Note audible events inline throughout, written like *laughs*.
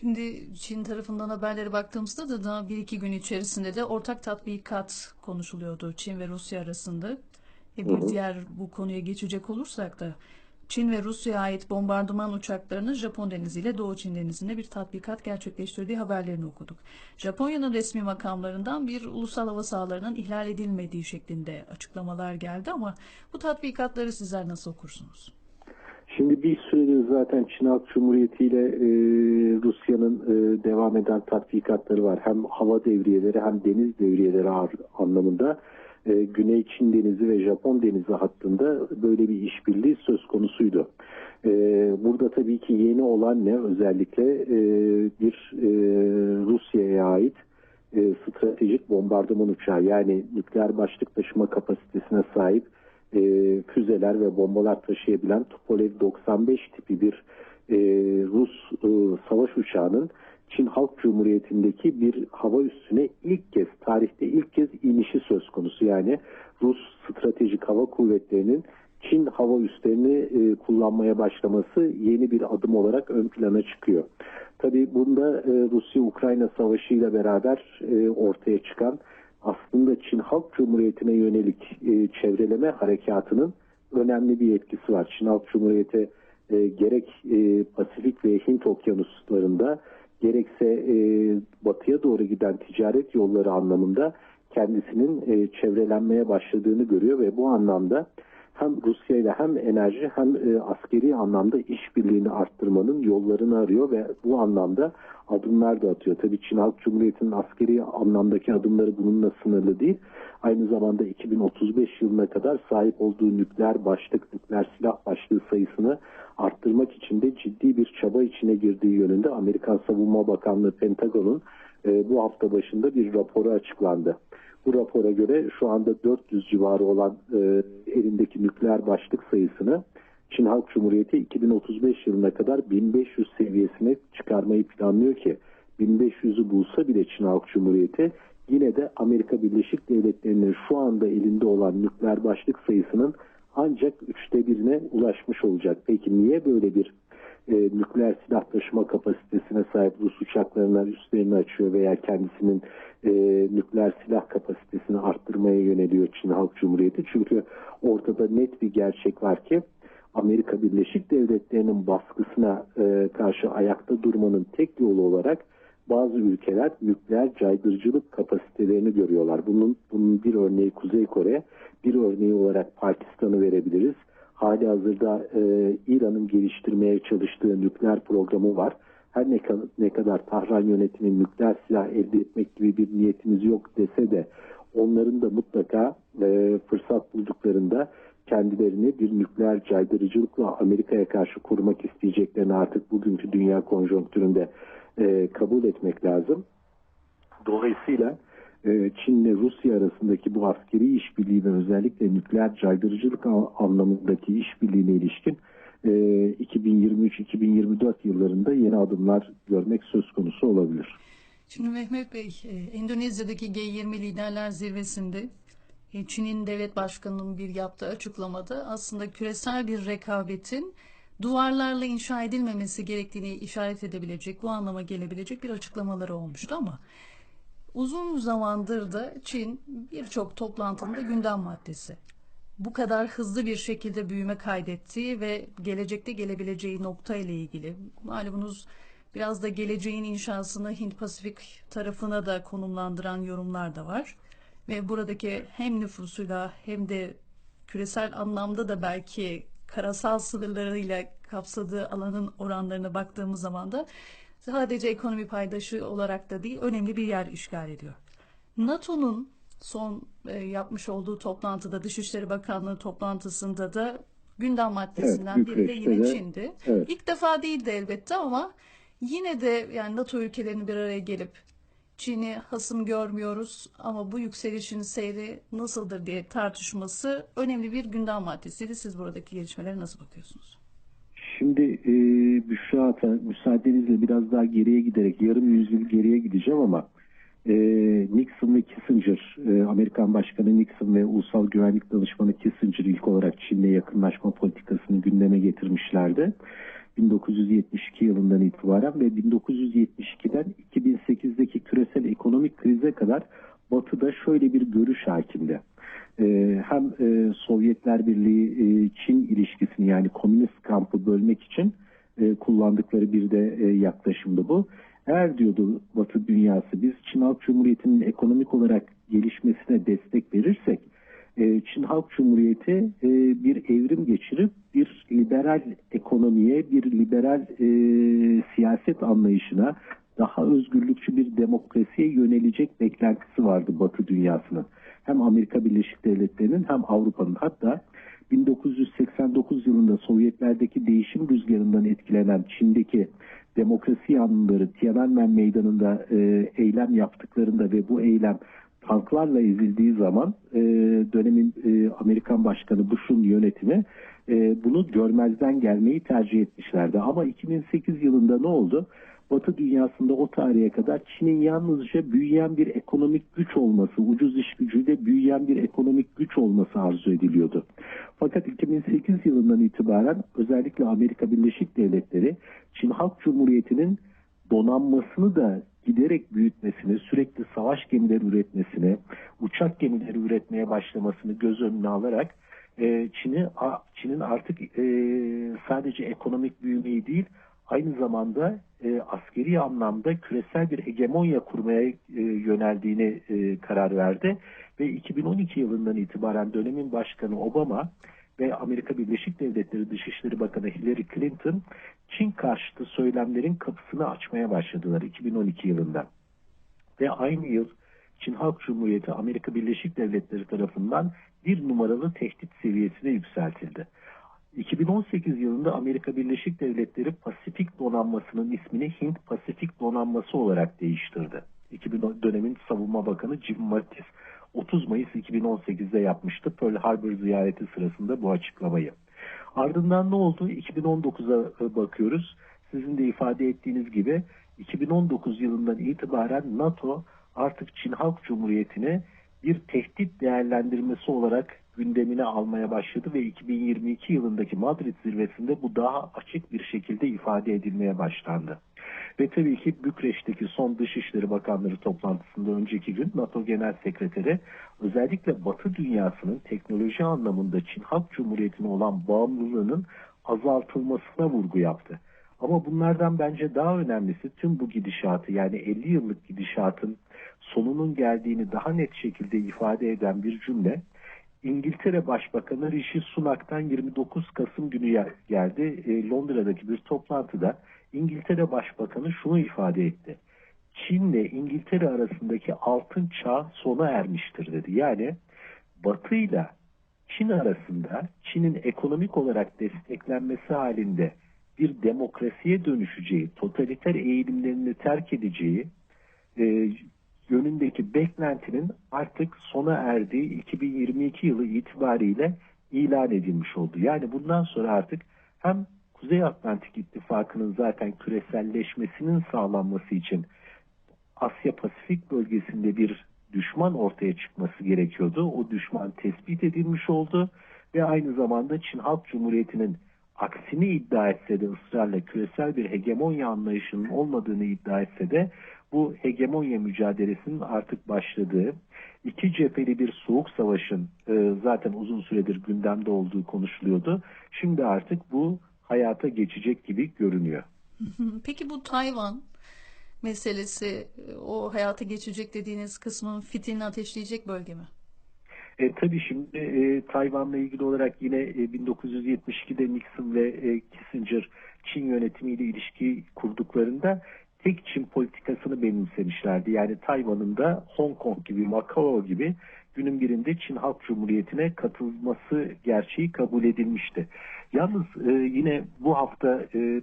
Şimdi Çin tarafından haberlere baktığımızda da daha bir iki gün içerisinde de ortak tatbikat konuşuluyordu Çin ve Rusya arasında. E bir diğer bu konuya geçecek olursak da Çin ve Rusya'ya ait bombardıman uçaklarının Japon Denizi ile Doğu Çin Denizi'nde bir tatbikat gerçekleştirdiği haberlerini okuduk. Japonya'nın resmi makamlarından bir ulusal hava sahalarının ihlal edilmediği şeklinde açıklamalar geldi ama bu tatbikatları sizler nasıl okursunuz? Şimdi bir süredir zaten Çin Halk Cumhuriyeti ile e, Rusya'nın e, devam eden tatbikatları var. Hem hava devriyeleri hem deniz devriyeleri anlamında e, Güney Çin Denizi ve Japon Denizi hattında böyle bir işbirliği söz konusuydu. E, burada tabii ki yeni olan ne özellikle e, bir e, Rusya'ya ait e, stratejik bombardıman uçağı yani nükleer başlık taşıma kapasitesine sahip e, füzeler ve bombalar taşıyabilen Tupolev 95 tipi bir e, Rus e, savaş uçağının Çin Halk Cumhuriyeti'ndeki bir hava üssüne ilk kez tarihte ilk kez inişi söz konusu. Yani Rus stratejik hava kuvvetlerinin Çin hava üslerini e, kullanmaya başlaması yeni bir adım olarak ön plana çıkıyor. Tabii bunda e, Rusya-Ukrayna savaşı ile beraber e, ortaya çıkan aslında Çin Halk Cumhuriyeti'ne yönelik e, çevreleme harekatının önemli bir etkisi var. Çin Halk Cumhuriyeti e, gerek e, Pasifik ve Hint okyanuslarında gerekse e, batıya doğru giden ticaret yolları anlamında kendisinin e, çevrelenmeye başladığını görüyor ve bu anlamda hem Rusya ile hem enerji hem e, askeri anlamda işbirliğini arttırmanın yollarını arıyor ve bu anlamda adımlar da atıyor. Tabii Çin Halk Cumhuriyeti'nin askeri anlamdaki adımları bununla sınırlı değil. Aynı zamanda 2035 yılına kadar sahip olduğu nükleer başlık, nükleer silah başlığı sayısını arttırmak için de ciddi bir çaba içine girdiği yönünde Amerikan Savunma Bakanlığı Pentagon'un e, bu hafta başında bir raporu açıklandı. Bu rapora göre şu anda 400 civarı olan e, elindeki nükleer başlık sayısını Çin Halk Cumhuriyeti 2035 yılına kadar 1500 seviyesine çıkarmayı planlıyor ki 1500'ü bulsa bile Çin Halk Cumhuriyeti yine de Amerika Birleşik Devletleri'nin şu anda elinde olan nükleer başlık sayısının ancak üçte birine ulaşmış olacak. Peki niye böyle bir e, nükleer silah taşıma kapasitesine sahip Rus uçaklarına üstlerini açıyor veya kendisinin e, nükleer silah kapasitesini arttırmaya yöneliyor Çin Halk Cumhuriyeti? Çünkü ortada net bir gerçek var ki Amerika Birleşik Devletleri'nin baskısına e, karşı ayakta durmanın tek yolu olarak bazı ülkeler nükleer caydırıcılık kapasitelerini görüyorlar. Bunun, bunun bir örneği Kuzey Kore, bir örneği olarak Pakistan'ı verebiliriz. Hali hazırda e, İran'ın geliştirmeye çalıştığı nükleer programı var. Her ne, ne kadar Tahran yönetiminin nükleer silah elde etmek gibi bir niyetimiz yok dese de onların da mutlaka e, fırsat bulduklarında kendilerini bir nükleer caydırıcılıkla Amerika'ya karşı kurmak isteyeceklerini artık bugünkü dünya konjonktüründe e, kabul etmek lazım. Dolayısıyla e, Çin ile Rusya arasındaki bu askeri işbirliği ve özellikle nükleer caydırıcılık anlamındaki işbirliğine ilişkin e, 2023-2024 yıllarında yeni adımlar görmek söz konusu olabilir. Şimdi Mehmet Bey, e, Endonezya'daki G20 Liderler Zirvesi'nde e, Çin'in devlet başkanının bir yaptığı açıklamada aslında küresel bir rekabetin duvarlarla inşa edilmemesi gerektiğini işaret edebilecek, bu anlama gelebilecek bir açıklamaları olmuştu ama uzun zamandır da Çin birçok toplantında gündem maddesi. Bu kadar hızlı bir şekilde büyüme kaydettiği ve gelecekte gelebileceği nokta ile ilgili malumunuz biraz da geleceğin inşasını Hint Pasifik tarafına da konumlandıran yorumlar da var. Ve buradaki hem nüfusuyla hem de küresel anlamda da belki karasal sınırlarıyla kapsadığı alanın oranlarına baktığımız zaman da sadece ekonomi paydaşı olarak da değil önemli bir yer işgal ediyor. NATO'nun son e, yapmış olduğu toplantıda Dışişleri Bakanlığı toplantısında da gündem maddesinden evet, biri de yine Çin'di. Evet. İlk defa değildi elbette ama yine de yani NATO ülkelerinin bir araya gelip Çin'i hasım görmüyoruz ama bu yükselişin seyri nasıldır diye tartışması önemli bir gündem maddesiydi. Siz buradaki gelişmelere nasıl bakıyorsunuz? Şimdi e, Büşra Ata, müsaadenizle biraz daha geriye giderek yarım yüzyıl geriye gideceğim ama e, Nixon ve Kissinger, e, Amerikan Başkanı Nixon ve Ulusal Güvenlik Danışmanı Kissinger ilk olarak Çin'le yakınlaşma politikasını gündeme getirmişlerdi. 1972 yılından itibaren ve 1972'den 2008'deki küresel ekonomik krize kadar Batı'da şöyle bir görüş hakimdi. Ee, hem e, Sovyetler Birliği e, ilişkisini yani komünist kampı bölmek için e, kullandıkları bir de e, yaklaşımdı bu. Eğer diyordu Batı dünyası biz Çin Halk Cumhuriyeti'nin ekonomik olarak gelişmesine destek verirsek e, Çin Halk Cumhuriyeti e, bir evrim geçirip bir liberal ekonomiye, bir liberal e, siyaset anlayışına, daha özgürlükçü bir demokrasiye yönelecek beklentisi vardı Batı dünyasının. Hem Amerika Birleşik Devletleri'nin hem Avrupa'nın hatta 1989 yılında Sovyetlerdeki değişim rüzgarından etkilenen Çin'deki demokrasi yanlıları Tiananmen Meydanı'nda e, eylem yaptıklarında ve bu eylem tanklarla ezildiği zaman e, dönemin e, Amerikan Başkanı Bush'un yönetimi e, bunu görmezden gelmeyi tercih etmişlerdi. Ama 2008 yılında ne oldu? Batı dünyasında o tarihe kadar Çin'in yalnızca büyüyen bir ekonomik güç olması, ucuz iş gücüyle büyüyen bir ekonomik güç olması arzu ediliyordu. Fakat 2008 yılından itibaren özellikle Amerika Birleşik Devletleri Çin Halk Cumhuriyeti'nin donanmasını da giderek büyütmesini, sürekli savaş gemileri üretmesini, uçak gemileri üretmeye başlamasını göz önüne alarak e, Çin'i Çin'in artık e, sadece ekonomik büyümeyi değil, aynı zamanda e, askeri anlamda küresel bir hegemonya kurmaya e, yöneldiğini e, karar verdi ve 2012 yılından itibaren dönemin başkanı Obama ve Amerika Birleşik Devletleri Dışişleri Bakanı Hillary Clinton Çin karşıtı söylemlerin kapısını açmaya başladılar 2012 yılında. Ve aynı yıl Çin Halk Cumhuriyeti Amerika Birleşik Devletleri tarafından bir numaralı tehdit seviyesine yükseltildi. 2018 yılında Amerika Birleşik Devletleri Pasifik Donanması'nın ismini Hint Pasifik Donanması olarak değiştirdi. 2010 dönemin Savunma Bakanı Jim Mattis 30 Mayıs 2018'de yapmıştı Pearl Harbor ziyareti sırasında bu açıklamayı. Ardından ne oldu? 2019'a bakıyoruz. Sizin de ifade ettiğiniz gibi 2019 yılından itibaren NATO artık Çin Halk Cumhuriyeti'ne bir tehdit değerlendirmesi olarak gündemine almaya başladı ve 2022 yılındaki Madrid zirvesinde bu daha açık bir şekilde ifade edilmeye başlandı. Ve tabii ki Bükreş'teki son Dışişleri Bakanları toplantısında önceki gün NATO Genel Sekreteri özellikle Batı dünyasının teknoloji anlamında Çin Halk Cumhuriyeti'ne olan bağımlılığının azaltılmasına vurgu yaptı. Ama bunlardan bence daha önemlisi tüm bu gidişatı yani 50 yıllık gidişatın sonunun geldiğini daha net şekilde ifade eden bir cümle İngiltere Başbakanı Rishi Sunak'tan 29 Kasım günü geldi. E, Londra'daki bir toplantıda İngiltere Başbakanı şunu ifade etti. Çin'le İngiltere arasındaki altın çağ sona ermiştir dedi. Yani Batı ile Çin arasında Çin'in ekonomik olarak desteklenmesi halinde bir demokrasiye dönüşeceği, totaliter eğilimlerini terk edeceği e, yönündeki beklentinin artık sona erdiği 2022 yılı itibariyle ilan edilmiş oldu. Yani bundan sonra artık hem Kuzey Atlantik İttifakı'nın zaten küreselleşmesinin sağlanması için Asya Pasifik bölgesinde bir düşman ortaya çıkması gerekiyordu. O düşman tespit edilmiş oldu ve aynı zamanda Çin Halk Cumhuriyeti'nin aksini iddia etse de ısrarla küresel bir hegemonya anlayışının olmadığını iddia etse de bu hegemonya mücadelesinin artık başladığı, iki cepheli bir soğuk savaşın e, zaten uzun süredir gündemde olduğu konuşuluyordu. Şimdi artık bu hayata geçecek gibi görünüyor. *laughs* Peki bu Tayvan meselesi o hayata geçecek dediğiniz kısmın fitilini ateşleyecek bölge mi? E, tabii şimdi e, Tayvan'la ilgili olarak yine e, 1972'de Nixon ve e, Kissinger Çin yönetimiyle ilişki kurduklarında tek Çin politikasını benimsemişlerdi. Yani Tayvan'ın da Hong Kong gibi, Macao gibi günün birinde Çin Halk Cumhuriyeti'ne katılması gerçeği kabul edilmişti. Yalnız e, yine bu hafta e,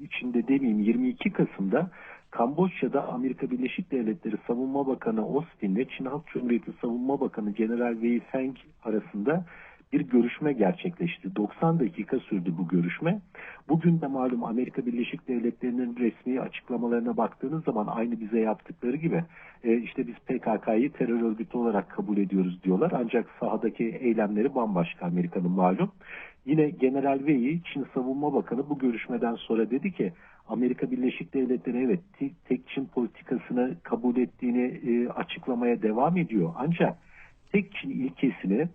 içinde demeyeyim 22 Kasım'da Kamboçya'da Amerika Birleşik Devletleri Savunma Bakanı Austin ile Çin Halk Cumhuriyeti Savunma Bakanı General Wei Feng arasında bir görüşme gerçekleşti. 90 dakika sürdü bu görüşme. Bugün de malum Amerika Birleşik Devletleri'nin resmi açıklamalarına baktığınız zaman aynı bize yaptıkları gibi e, işte biz PKK'yı terör örgütü olarak kabul ediyoruz diyorlar. Ancak sahadaki eylemleri bambaşka Amerika'nın malum. Yine General Wei, Çin Savunma Bakanı bu görüşmeden sonra dedi ki Amerika Birleşik Devletleri evet te- tek Çin politikasını kabul ettiğini e, açıklamaya devam ediyor. Ancak tek Çin ilkesini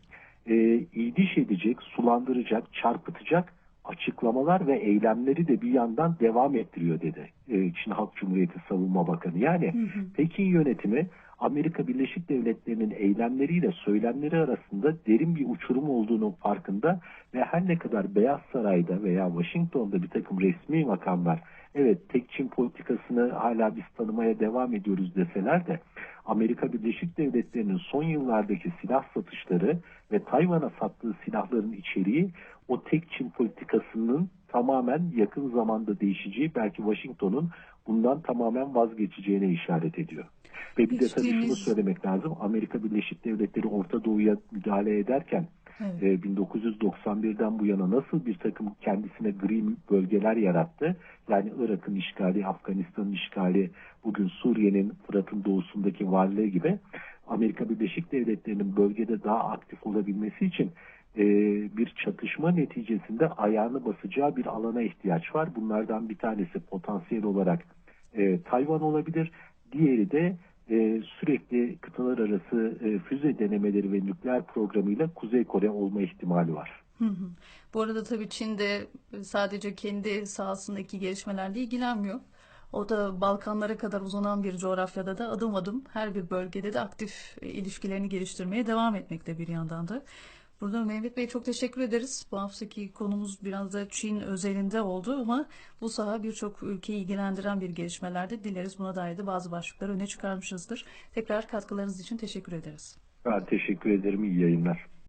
e, iyiliş edecek, sulandıracak, çarpıtacak açıklamalar ve eylemleri de bir yandan devam ettiriyor dedi e, Çin Halk Cumhuriyeti Savunma Bakanı. Yani Pekin yönetimi Amerika Birleşik Devletleri'nin eylemleriyle söylemleri arasında derin bir uçurum olduğunun farkında ve her ne kadar Beyaz Saray'da veya Washington'da bir takım resmi makamlar evet tek Çin politikasını hala biz tanımaya devam ediyoruz deseler de Amerika Birleşik Devletleri'nin son yıllardaki silah satışları ve Tayvan'a sattığı silahların içeriği o tek Çin politikasının tamamen yakın zamanda değişeceği belki Washington'un bundan tamamen vazgeçeceğine işaret ediyor. Ve bir de tabii şunu söylemek lazım. Amerika Birleşik Devletleri Orta Doğu'ya müdahale ederken Evet. e, 1991'den bu yana nasıl bir takım kendisine gri bölgeler yarattı? Yani Irak'ın işgali, Afganistan'ın işgali, bugün Suriye'nin Fırat'ın doğusundaki varlığı gibi Amerika Birleşik Devletleri'nin bölgede daha aktif olabilmesi için e, bir çatışma neticesinde ayağını basacağı bir alana ihtiyaç var. Bunlardan bir tanesi potansiyel olarak e, Tayvan olabilir. Diğeri de e, sürekli kıtalar arası e, füze denemeleri ve nükleer programıyla Kuzey Kore olma ihtimali var. Bu arada tabii Çin de sadece kendi sahasındaki gelişmelerle ilgilenmiyor. O da Balkanlara kadar uzanan bir coğrafyada da adım adım her bir bölgede de aktif e, ilişkilerini geliştirmeye devam etmekte bir yandan da. Burada Mehmet Bey çok teşekkür ederiz. Bu haftaki konumuz biraz da Çin özelinde oldu ama bu saha birçok ülkeyi ilgilendiren bir gelişmelerde dileriz buna dair de bazı başlıkları öne çıkarmışızdır. Tekrar katkılarınız için teşekkür ederiz. Ben teşekkür ederim. İyi yayınlar.